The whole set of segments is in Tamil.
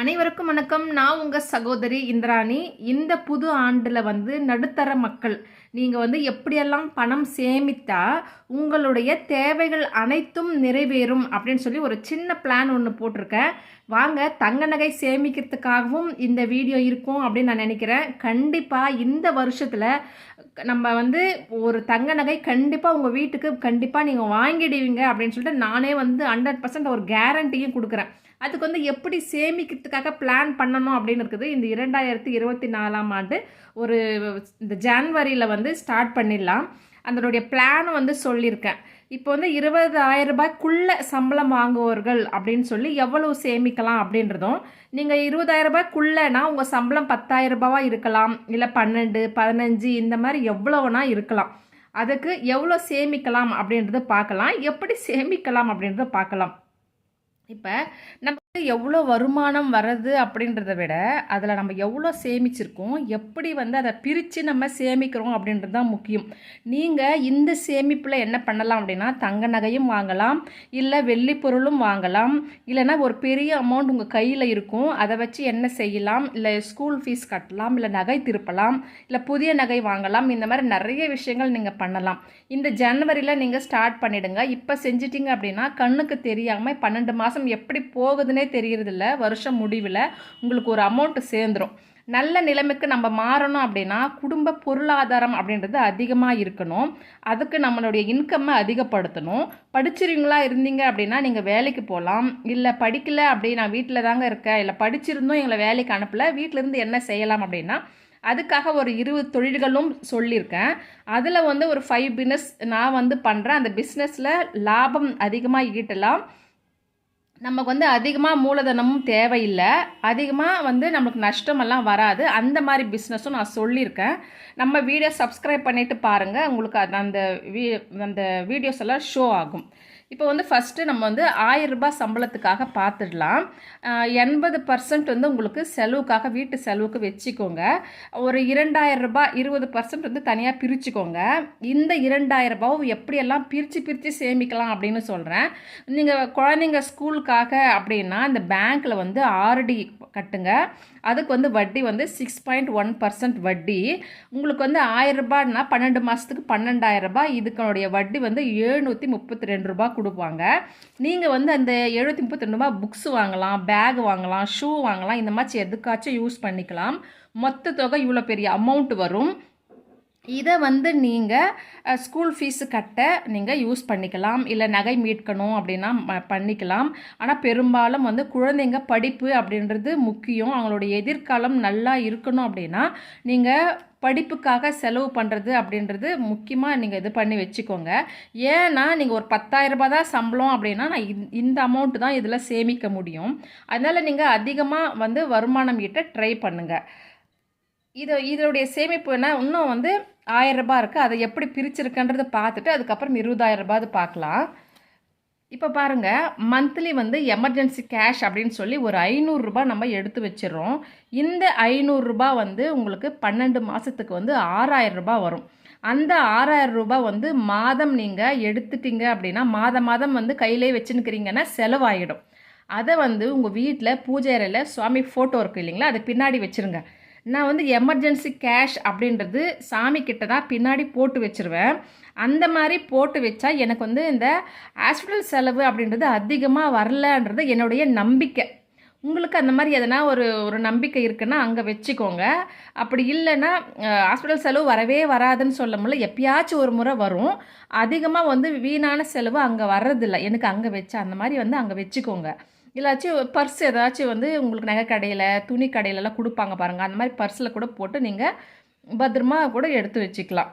அனைவருக்கும் வணக்கம். நான் உங்கள் சகோதரி இந்திராணி. இந்த புது ஆண்டில் வந்து நடுத்தர மக்கள் நீங்கள் வந்து எப்படியெல்லாம் பணம் சேமித்தா உங்களுடைய தேவைகள் அனைத்தும் நிறைவேறும் அப்படின்னு சொல்லி ஒரு சின்ன பிளான் ஒன்று போட்டிருக்கேன். வாங்க தங்க நகை சேமிக்கிறதுக்காகவும் இந்த வீடியோ இருக்கும் அப்படின்னு நான் நினைக்கிறேன். கண்டிப்பாக இந்த வருஷத்தில் நம்ம வந்து ஒரு தங்க நகை கண்டிப்பாக உங்கள் வீட்டுக்கு கண்டிப்பாக நீங்கள் வாங்கிடுவீங்க அப்படின்னு சொல்லிட்டு நானே வந்து ஹண்ட்ரட் பர்சன்ட் ஒரு கேரண்டியும் கொடுக்குறேன். அதுக்கு வந்து எப்படி சேமிக்கிறதுக்காக பிளான் பண்ணணும் அப்படின்னு இருக்குது. இந்த இரண்டாயிரத்தி இருபத்தி நாலாம் ஆண்டு ஒரு இந்த ஜான்வரியில் வந்து ஸ்டார்ட் பண்ணிடலாம். அதனுடைய பிளானும் வந்து சொல்லியிருக்கேன். இப்போ வந்து இருபதாயிரம் ரூபாய்க்குள்ளே சம்பளம் வாங்குவவர்கள் அப்படின்னு சொல்லி எவ்வளவு சேமிக்கலாம் அப்படின்றதும் நீங்கள் இருபதாயிரம் ரூபாய்க்குள்ளேனா உங்கள் சம்பளம் பத்தாயிரம் ரூபாவாக இருக்கலாம். இல்லை பன்னெண்டு பதினஞ்சு இந்த மாதிரி எவ்வளோனா இருக்கலாம். அதுக்கு எவ்வளோ சேமிக்கலாம் அப்படின்றத பார்க்கலாம். எப்படி சேமிக்கலாம் அப்படின்றத பார்க்கலாம். இப்போ நம்ம எவ்வளோ வருமானம் வர்றது அப்படின்றத விட அதில் நம்ம எவ்வளோ சேமிச்சிருக்கோம் எப்படி வந்து அதை பிரித்து நம்ம சேமிக்கிறோம் அப்படின்றது தான் முக்கியம். நீங்கள் இந்த சேமிப்பில் என்ன பண்ணலாம் அப்படின்னா தங்க நகையும் வாங்கலாம் இல்லை வெள்ளி பொருளும் வாங்கலாம் இல்லைன்னா ஒரு பெரிய அமௌண்ட் உங்கள் கையில் இருக்கும் அதை வச்சு என்ன செய்யலாம் இல்லை ஸ்கூல் ஃபீஸ் கட்டலாம் இல்லை நகை திருப்பலாம் இல்லை புதிய நகை வாங்கலாம் இந்த மாதிரி நிறைய விஷயங்கள் நீங்கள் பண்ணலாம். இந்த ஜனவரியில் நீங்கள் ஸ்டார்ட் பண்ணிவிடுங்க இப்போ செஞ்சிட்டிங்க அப்படின்னா கண்ணுக்கு தெரியாமல் பன்னெண்டு மாதம் எப்படி போகுதுன்னே தெரியறதில்ல வருஷம் முடிவில் உங்களுக்கு ஒரு அமௌண்ட் சேர்ந்துடும் நல்ல நிலைமைக்கு நம்ம மாறணும் அப்படின்னா குடும்ப பொருளாதாரம் அப்படின்றது அதிகமாக இருக்கணும். அதுக்கு நம்மளுடைய இன்கம்மை அதிகப்படுத்தணும். படிச்சிருவீங்களா இருந்தீங்க அப்படின்னா நீங்கள் வேலைக்கு போகலாம். இல்லை படிக்கலை அப்படி நான் வீட்டில் தாங்க இருக்கேன். இல்லை படிச்சிருந்தும் எங்களை வேலைக்கு அனுப்பலை. வீட்டிலேருந்து என்ன செய்யலாம் அப்படின்னா அதுக்காக ஒரு இருபது தொழில்களும் சொல்லியிருக்கேன். அதில் வந்து ஒரு ஃபைவ் பிஸ்னஸ் நான் வந்து பண்ணுறேன் அந்த பிஸ்னஸில் லாபம் அதிகமாக ஈட்டலாம். நமக்கு வந்து அதிகமாக மூலதனமும் தேவையில்லை. அதிகமாக வந்து நமக்கு நஷ்டமெல்லாம் வராது. அந்த மாதிரி பிஸ்னஸும் நான் சொல்லியிருக்கேன். நம்ம வீடியோ சப்ஸ்கிரைப் பண்ணிவிட்டு பாருங்கள் உங்களுக்கு அது அந்த வீ அந்த வீடியோஸ் எல்லாம் ஷோ ஆகும். இப்போ வந்து ஃபஸ்ட்டு நம்ம வந்து ஆயிரம் ரூபாய் சம்பளத்துக்காக பார்த்துடலாம் எண்பது பர்சன்ட் வந்து உங்களுக்கு செலவுக்காக வீட்டு செலவுக்கு வச்சுக்கோங்க. ஒரு இரண்டாயிரம் ரூபாய் இருபது பர்சன்ட் வந்து தனியாக பிரிச்சுக்கோங்க. இந்த இரண்டாயிரம் ரூபாவும் எப்படியெல்லாம் பிரித்து பிரித்து சேமிக்கலாம் அப்படின்னு சொல்கிறேன் நீங்கள் குழந்தைங்க ஸ்கூலுக்காக அப்படின்னா இந்த பேங்க்கில் வந்து ஆர்டி கட்டுங்க. அதுக்கு வந்து வட்டி வந்து சிக்ஸ் பாயிண்ட் ஒன் பர்சன்ட் வட்டி. உங்களுக்கு வந்து ஆயிரம் ரூபாய்னா பன்னெண்டு மாதத்துக்கு பன்னெண்டாயிரம் ரூபாய். இதுக்கனுடைய வட்டி வந்து எழுநூற்றி முப்பத்தி ரெண்டு ரூபா கொடுப்பாங்க. நீங்கள் வந்து அந்த எழுநூற்றி முப்பத்தி ரெண்டு ரூபா புக்ஸ் வாங்கலாம் பேக் வாங்கலாம் ஷூ வாங்கலாம். இந்த மாதிரி எதுக்காச்சும் யூஸ் பண்ணிக்கலாம். மொத்த தொகை இவ்வளோ பெரிய அமௌண்ட் வரும். இதை வந்து நீங்கள் ஸ்கூல் ஃபீஸு கட்ட நீங்கள் யூஸ் பண்ணிக்கலாம். இல்லை நகை மீட்கணும் அப்படின்னா பண்ணிக்கலாம். ஆனால் பெரும்பாலும் வந்து குழந்தைங்க படிப்பு அப்படின்றது முக்கியம். அவங்களுடைய எதிர்காலம் நல்லா இருக்கணும் அப்படின்னா நீங்கள் படிப்புக்காக செலவு பண்ணுறது அப்படின்றது முக்கியமாக நீங்கள் இது பண்ணி வச்சுக்கோங்க. ஏன்னா நீங்கள் ஒரு பத்தாயிரரூபா தான் சம்பளம் அப்படின்னா நான் இந்த அமௌண்ட்டு தான் இதில் சேமிக்க முடியும். அதனால் நீங்கள் அதிகமாக வந்து வருமானம் ஈட்ட ட்ரை பண்ணுங்கள் இது இதனுடைய சேமிப்பு என்ன? இன்னும் வந்து ஆயிரம் இருக்குது அதை எப்படி பிரிச்சிருக்கன்றதை பார்த்துட்டு அதுக்கப்புறம் இருபதாயிரம் ரூபாய் பார்க்கலாம். இப்போ பாருங்கள் மந்த்லி வந்து எமர்ஜென்சி கேஷ் அப்படின்னு சொல்லி ஒரு ஐநூறுரூபா நம்ம எடுத்து வச்சிடறோம். இந்த ஐநூறுரூபா வந்து உங்களுக்கு பன்னெண்டு மாதத்துக்கு வந்து ஆறாயிரம் ரூபாய் வரும். அந்த ஆறாயிரம் ரூபாய் வந்து மாதம் நீங்கள் எடுத்துட்டீங்க அப்படின்னா மாதம் மாதம் வந்து கையிலே வச்சுன்னுக்கிறீங்கன்னா செலவாயிடும். அதை வந்து உங்கள் வீட்டில் பூஜை அறையில் சுவாமி ஃபோட்டோ இருக்குது இல்லைங்களா அது பின்னாடி வச்சுருங்க. நான் வந்து எமர்ஜென்சி கேஷ் அப்படின்றது சாமி கிட்ட தான் பின்னாடி போட்டு வச்சுருவேன். அந்த மாதிரி போட்டு வச்சா எனக்கு வந்து இந்த ஹாஸ்பிட்டல் செலவு அப்படின்றது அதிகமாக வரலன்றது என்னுடைய நம்பிக்கை. உங்களுக்கு அந்த மாதிரி எதனா ஒரு ஒரு நம்பிக்கை இருக்குன்னா அங்கே வச்சுக்கோங்க. அப்படி இல்லைன்னா ஹாஸ்பிட்டல் செலவு வரவே வராதுன்னு சொல்ல முடியல. எப்பயாச்சும் ஒரு முறை வரும். அதிகமாக வந்து வீணான செலவு அங்கே வர்றதில்லை. எனக்கு அங்கே வச்சா அந்த மாதிரி வந்து அங்கே வச்சுக்கோங்க. இல்லாச்சும் பர்ஸ் ஏதாச்சும் வந்து உங்களுக்கு நகை கடையில் துணி கடையிலலாம் கொடுப்பாங்க பாருங்கள் அந்த மாதிரி பர்ஸில் கூட போட்டு நீங்கள் பத்திரமா கூட எடுத்து வச்சுக்கலாம்.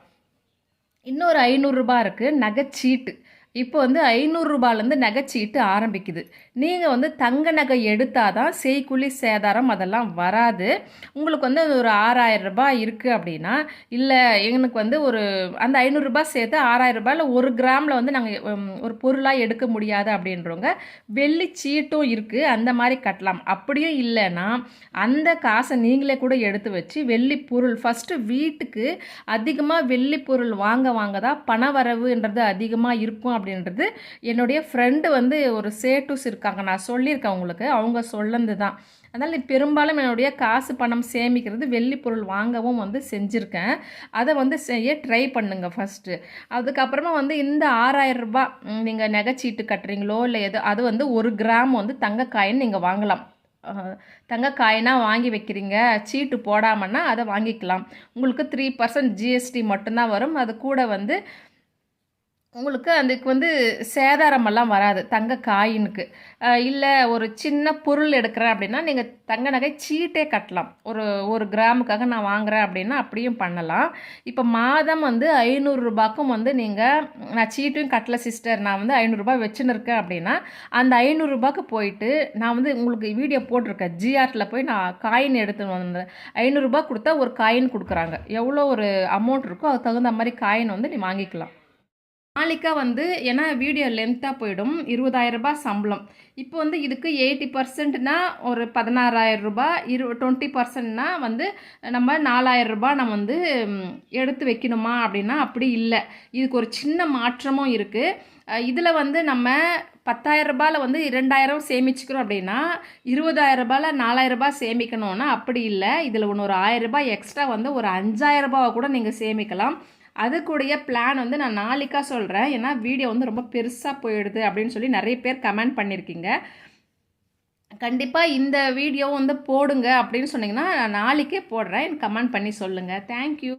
இன்னொரு ஐநூறுரூபா இருக்குது நகைச்சீட்டு இப்போ வந்து ஐநூறுரூபாலேருந்து நகைச்சீட்டு ஆரம்பிக்குது. நீங்கள் வந்து தங்க நகை எடுத்தால் தான் செய்குழி சேதாரம் அதெல்லாம் வராது. உங்களுக்கு வந்து ஒரு ஆறாயிரம் ரூபாய் இருக்குது அப்படின்னா இல்லை எனக்கு வந்து ஒரு அந்த ஐநூறுரூபா சேர்த்து ஆறாயிரம் ரூபாயில் ஒரு கிராமில் வந்து நாங்கள் ஒரு பொருளாக எடுக்க முடியாது அப்படின்றவங்க வெள்ளி சீட்டும் இருக்குது அந்த மாதிரி கட்டலாம். அப்படியும் இல்லைன்னா அந்த காசை நீங்களே கூட எடுத்து வச்சு வெள்ளி பொருள் ஃபஸ்ட்டு வீட்டுக்கு அதிகமாக வெள்ளி பொருள் வாங்க வாங்க தான் பண வரவுன்றது அதிகமாக இருக்கும் அப்படின்றது என்னுடைய ஃப்ரெண்டு வந்து ஒரு சேட்டூஸ் இருக்காங்க. நான் சொல்லியிருக்கேன் உங்களுக்கு அவங்க சொல்லந்து தான். அதனால் பெரும்பாலும் என்னுடைய காசு பணம் சேமிக்கிறது வெள்ளி பொருள் வாங்கவும் வந்து செஞ்சுருக்கேன். அதை வந்து செய்ய ட்ரை பண்ணுங்கள் ஃபஸ்ட்டு அதுக்கப்புறமா வந்து இந்த ஆறாயிரம் ரூபாய் நீங்கள் நகைச்சீட்டு கட்டுறீங்களோ இல்லை எது அது வந்து ஒரு கிராம் வந்து தங்க காயின் நீங்கள் வாங்கலாம். தங்க காயினாக வாங்கி வைக்கிறீங்க. சீட்டு போடாமன்னா அதை வாங்கிக்கலாம். உங்களுக்கு த்ரீ பர்சன்ட் ஜிஎஸ்டி மட்டும்தான் வரும். அது கூட வந்து உங்களுக்கு அதுக்கு வந்து சேதாரமெல்லாம் வராது தங்க காயினுக்கு. இல்லை ஒரு சின்ன பொருள் எடுக்கிறேன் அப்படின்னா நீங்கள் தங்க நகை சீட்டே கட்டலாம். ஒரு ஒரு கிராமுக்காக நான் வாங்குறேன் அப்படின்னா அப்படியும் பண்ணலாம். இப்போ மாதம் வந்து ஐநூறுரூபாக்கும் வந்து நீங்கள் நான் சீட்டையும் கட்டல சிஸ்டர் நான் வந்து ஐநூறுரூபா வச்சுன்னு இருக்கேன் அப்படின்னா அந்த ஐநூறுரூபாக்கு போயிட்டு நான் வந்து உங்களுக்கு வீடியோ போட்டிருக்கேன். ஜிஆர்டில் போய் நான் காயின் எடுத்துன்னு வந்தேன். ஐநூறுரூபா கொடுத்தா ஒரு காயின் கொடுக்குறாங்க. எவ்வளோ ஒரு அமௌண்ட் இருக்கோ அதுக்கு தகுந்த மாதிரி காயின் வந்து நீ வாங்கிக்கலாம். நாளைக்காக வந்து ஏன்னா வீடியோ லென்த்தாக போயிடும். இருபதாயிரம் ரூபாய் சம்பளம். இப்போ வந்து இதுக்கு எயிட்டி பர்சன்ட்னா ஒரு பதினாறாயிரம் ரூபாய் இரு டுவெண்ட்டி பர்சன்ட்னா வந்து நம்ம நாலாயிரம் ரூபாய் நம்ம வந்து எடுத்து வைக்கணுமா அப்படின்னா அப்படி இல்லை. இதுக்கு ஒரு சின்ன மாற்றமும் இருக்குது இதில் வந்து நம்ம பத்தாயிரம் ரூபாயில் வந்து இரண்டாயிரம் சேமிச்சுக்கிறோம் அப்படின்னா இருபதாயிரம் ரூபாயில் நாலாயிரம் ரூபாய் சேமிக்கணும்னா அப்படி இல்லை. இதில் ஒன்று ஒரு ஆயிரம் ரூபாய் எக்ஸ்ட்ரா வந்து ஒரு அஞ்சாயிரம் ரூபாவை கூட நீங்கள் சேமிக்கலாம். அதுக்குடைய பிளான் வந்து நான் நாளைக்கா சொல்கிறேன் ஏன்னா வீடியோ வந்து ரொம்ப பெருசாக போயிடுது அப்படின்னு சொல்லி நிறைய பேர் கமெண்ட் பண்ணியிருக்கீங்க கண்டிப்பாக இந்த வீடியோ வந்து போடுங்க அப்படின்னு சொன்னிங்கன்னா நான் நாளைக்கே போடுறேன். கமெண்ட் பண்ணி சொல்லுங்கள் தேங்க்யூ